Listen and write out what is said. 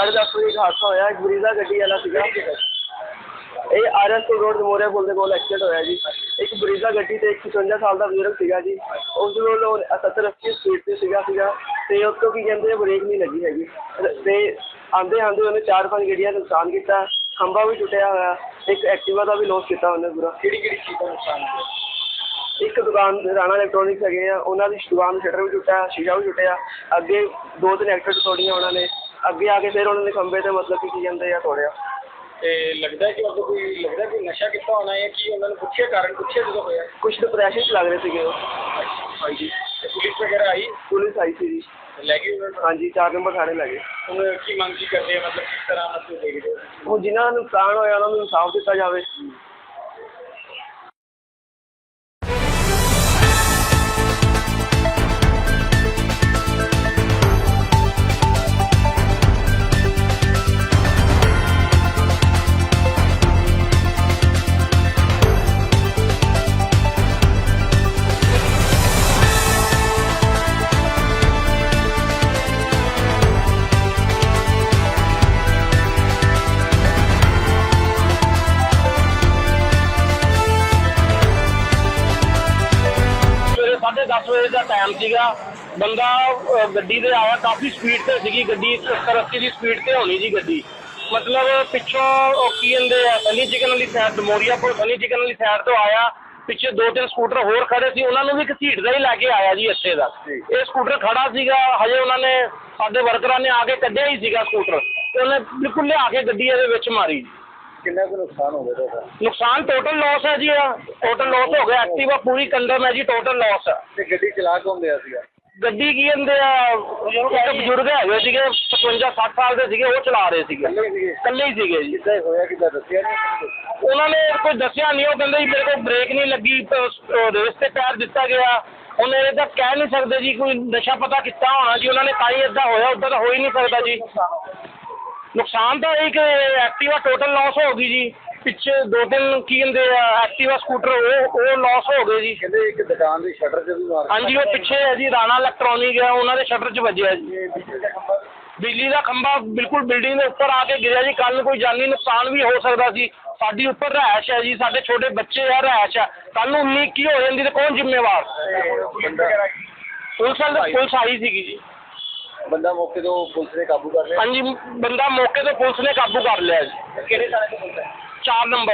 ਸਾਢੇ ਦਸ ਵਜੇ ਇੱਕ ਹਾਦਸਾ ਹੋਇਆ ਇੱਕ ਬਰੀਜ਼ਾ ਗੱਡੀ ਵਾਲਾ ਸੀਗਾ। ਇਹ ਆਰਐਸ ਰੋਡ ਮੋਰਿਆ ਪੁਲ ਦੇ ਕੋਲ ਐਕਸੀਡੈਂਟ ਹੋਇਆ ਜੀ। ਇੱਕ ਬਰੀਜ਼ਾ ਗੱਡੀ ਤੇ ਇੱਕ 55 ਸਾਲ ਦਾ ਬਜ਼ੁਰਗ ਸੀਗਾ ਜੀ। ਉਸ ਦੇ ਕੋਲ 70 80 ਸਪੀਡ ਤੇ ਸੀਗਾ ਸੀਗਾ। ਤੇ ਉਸ ਤੋਂ ਕੀ ਕਹਿੰਦੇ ਬ੍ਰੇਕ ਨਹੀਂ ਲੱਗੀ ਹੈਗੀ। ਤੇ ਆਂਦੇ ਆਂਦੇ ਉਹਨੇ ਚਾਰ ਪੰਜ ਗੱਡੀਆਂ ਦਾ ਨੁਕਸਾਨ ਕੀਤਾ। ਖੰਭਾ ਵੀ ਟੁੱਟਿਆ ਹੋਇਆ। ਇੱਕ ਐਕਟਿਵਾ ਦਾ ਵੀ ਲੋਸ ਕੀਤਾ ਉਹਨੇ ਪੂਰਾ। ਕਿਹੜੀ ਕਿਹੜੀ ਚੀਜ਼ ਦਾ ਨੁਕਸਾਨ ਇੱਕ ਦੁਕਾਨ ਰਾਣਾ ਇਲੈਕਟ੍ਰੋਨਿਕਸ ਹੈਗੇ ਆ। ਉਹਨਾਂ ਦੀ ਦੁਕਾਨ ਸ਼ਟਰ ਵੀ ਟੁੱਟਿਆ ਸ਼ੀਸ਼ਾ ਵੀ ਟੁੱਟਿਆ। ਅੱਗੇ ਦੋ ਤਿੰਨ ਐਕਟਰ ਤੋੜੀਆਂ ਉਹਨਾਂ ਨੇ। ਅੱਗੇ ਆ ਕੇ ਫਿਰ ਉਹਨਾਂ ਨੇ ਖੰਭੇ ਤੇ ਮਤਲਬ ਕਿ ਕੀ ਕਹਿੰਦੇ ਆ ਤੋੜਿਆ। ਤੇ ਲੱਗਦਾ ਹੈ ਕਿ ਉਹ ਕੋਈ ਲੱਗਦਾ ਕੋਈ ਨਸ਼ਾ ਕੀਤਾ ਹੋਣਾ ਹੈ ਕਿ ਉਹਨਾਂ ਨੂੰ ਪੁੱਛਿਆ ਕਾਰਨ ਪੁੱਛਿਆ ਜਦੋਂ ਹੋਇਆ? ਕੁਝ ਡਿਪਰੈਸ਼ਨ ਚ ਲੱਗ ਰਹੇ ਸੀਗੇ ਉਹ। ਹਾਂਜੀ। ਤੇ ਪੁਲਿਸ ਵਗੈਰਾ ਆਈ? ਪੁਲਿਸ ਆਈ ਸੀ ਜੀ। ਲੈ ਗਈ ਉਹਨਾਂ ਨੂੰ? ਹਾਂਜੀ 4 ਨੰਬਰ ਥਾਣੇ ਲੱਗੇ ਹੁਣ ਕੀ ਮੰਗ ਕੀ ਕਰਦੇ ਆ? ਮਤਲਬ ਕਿਸ ਤਰ੍ਹਾਂ ਮਤਲਬ ਦੇਖਦੇ ਹੋ? ਉਹ ਜਿਨ੍ਹਾਂ ਨੂੰ ਨੁਕਸਾਨ ਹੋਇਆ ਉਹਨਾਂ ਨੂੰ ਇਨਸਾਫ ਦਿੱਤਾ ਜਾਵੇ। ਵਜੇ ਦਾ ਟਾਈਮ ਸੀਗਾ। ਬੰਦਾ ਅਹ, ਗੱਡੀ ਦੇ ਆਇਆ ਕਾਫੀ ਸਪੀਡ ਤੇ ਸੀਗੀ ਗੱਡੀ 70 80 ਦੀ ਸਪੀਡ ਤੇ ਹੋਣੀ ਜੀ ਗੱਡੀ। ਮਤਲਬ ਪਿੱਛੋਂ ਉਹ ਕੀ ਕਹਿੰਦੇ ਆ ਸਨੀ ਚਿਕਨ ਵਾਲੀ ਸਾਈਡ ਮੋਰੀਆ ਕੋਲ ਸਨੀ ਚਿਕਨ ਵਾਲੀ ਸਾਈਡ ਤੋਂ ਆਇਆ। ਪਿੱਛੇ ਦੋ ਤਿੰਨ ਸਕੂਟਰ ਹੋਰ ਖੜੇ ਸੀ ਉਹਨਾਂ ਨੂੰ ਵੀ ਘਸੀਟਦਾ ਹੀ ਲੈ ਕੇ ਆਇਆ ਜੀ ਇੱਥੇ ਦਾ। ਇਹ ਸਕੂਟਰ ਖੜਾ ਸੀਗਾ ਹਜੇ ਉਹਨਾਂ ਨੇ ਸਾਡੇ ਵਰਕਰਾਂ ਨੇ ਆ ਕੇ ਕੱਢਿਆ ਹੀ ਸੀਗਾ ਸਕੂਟਰ ਤੇ ਉਹਨੇ ਬਿਲਕੁਲ ਲਿਆ ਕੇ ਗੱਡੀ ਇਹਦੇ ਵਿੱਚ ਮਾਰੀ। ਕਿੰਨਾ ਕੁ ਨੁਕਸਾਨ ਹੋ ਗਿਆ ਤੁਹਾਡਾ? ਨੁਕਸਾਨ ਟੋਟਲ ਲਾਸ ਹੈ ਜੀ ਟੋਟਲ ਲਾਸ ਹੋ ਗਿਆ ਐਕਟਿਵਾ ਪੂਰੀ ਕੰਡਮ ਹੈ ਜੀ ਟੋਟਲ ਲਾਸ ਹੈ ਤੇ ਗੱਡੀ ਚਲਾ ਕੌਣ ਰਿਹਾ ਸੀਗਾ? ਗੱਡੀ ਕੀ ਕਹਿੰਦੇ ਆ ਇੱਕ ਬਜ਼ੁਰਗ ਹੈਗੇ ਸੀਗੇ 55 60 ਸਾਲ ਦੇ ਸੀਗੇ ਉਹ ਚਲਾ ਰਹੇ ਸੀਗੇ। ਇਕੱਲੇ ਹੀ ਸੀਗੇ? ਇਕੱਲੇ ਹੀ ਸੀਗੇ ਜੀ। ਕਿੱਦਾਂ ਹੋਇਆ ਕਿੱਦਾਂ ਦੱਸਿਆ ਨਹੀਂ ਉਹਨਾਂ ਨੇ? ਕੋਈ ਦੱਸਿਆ ਨਹੀਂ ਉਹ ਕਹਿੰਦੇ ਜੀ ਮੇਰੇ ਕੋਲ ਬ੍ਰੇਕ ਨਹੀਂ ਲੱਗੀ ਰੇਸ ਤੇ ਪੈਰ ਦਿੱਤਾ ਗਿਆ। ਉਹਨੇ ਇਹ ਤਾਂ ਕਹਿ ਨਹੀਂ ਸਕਦੇ ਜੀ ਕੋਈ ਨਸ਼ਾ ਪਤਾ ਕੀਤਾ ਹੋਣਾ ਜੀ ਉਹਨਾਂ ਨੇ ਤਾਂ ਹੀ ਇਦਾਂ ਹੋਇਆ ਉਦਾਂ ਤਾਂ ਹੋ ਹੀ ਨਹੀਂ ਸਕਦਾ ਜੀ। ਨੁਕਸਾਨ ਤਾਂ ਇਹ ਕਿ ਐਕਟਿਵਾ ਟੋਟਲ ਲੋਸ ਹੋ ਗਈ ਜੀ। ਪਿੱਛੇ ਦੋ ਤਿੰਨ ਕੀ ਕਹਿੰਦੇ ਆ ਐਕਟਿਵਾ ਸਕੂਟਰ ਉਹ ਉਹ ਲੋਸ ਹੋ ਗਏ ਜੀ। ਕਹਿੰਦੇ ਇੱਕ ਦੁਕਾਨ ਦੇ ਸ਼ਟਰ 'ਚ ਵੀ ਮਾਰ ਹਾਂਜੀ ਉਹ ਪਿੱਛੇ ਹੈ ਜੀ ਰਾਣਾ ਇਲੈਕਟ੍ਰੋਨਿਕ ਹੈ ਉਹਨਾਂ ਦੇ ਸ਼ਟਰ 'ਚ ਵੱਜਿਆ ਜੀ। ਬਿਜਲੀ ਦਾ ਖੰਭਾ ਬਿਲਕੁਲ ਬਿਲਡਿੰਗ ਦੇ ਉੱਪਰ ਆ ਕੇ ਗਿਰਿਆ ਜੀ ਕੱਲ ਨੂੰ ਕੋਈ ਜਾਨੀ ਨੁਕਸਾਨ ਵੀ ਹੋ ਸਕਦਾ ਸੀ। ਸਾਡੀ ਉੱਪਰ ਰਹਿਸ਼ ਹੈ ਜੀ ਸਾਡੇ ਛੋਟੇ ਬੱਚੇ ਆ ਰਹਿਸ਼ ਆ। ਕੱਲ ਨੂੰ ਉਨੀ ਕੀ ਹੋ ਜਾਂਦੀ ਤੇ ਕੌਣ ਜ਼ਿੰਮੇਵਾਰ? ਪੁਲਿਸ ਵਾਲੇ ਪੁਲਿਸ ਆਈ ਸੀਗੀ ਜੀ। ਬੰਦਾ ਮੌਕੇ ਤੋਂ ਪੁਲਿਸ ਨੇ ਕਾਬੂ ਕਰ ਲਿਆ? ਹਾਂਜੀ ਬੰਦਾ ਮੌਕੇ ਤੇ ਪੁਲਿਸ ਨੇ ਕਾਬੂ ਕਰ ਲਿਆ ਜੀ। ਕਿਹੜੇ ਥਾਣੇ ਤੋਂ ਹੈ 4 ਨੰਬਰ।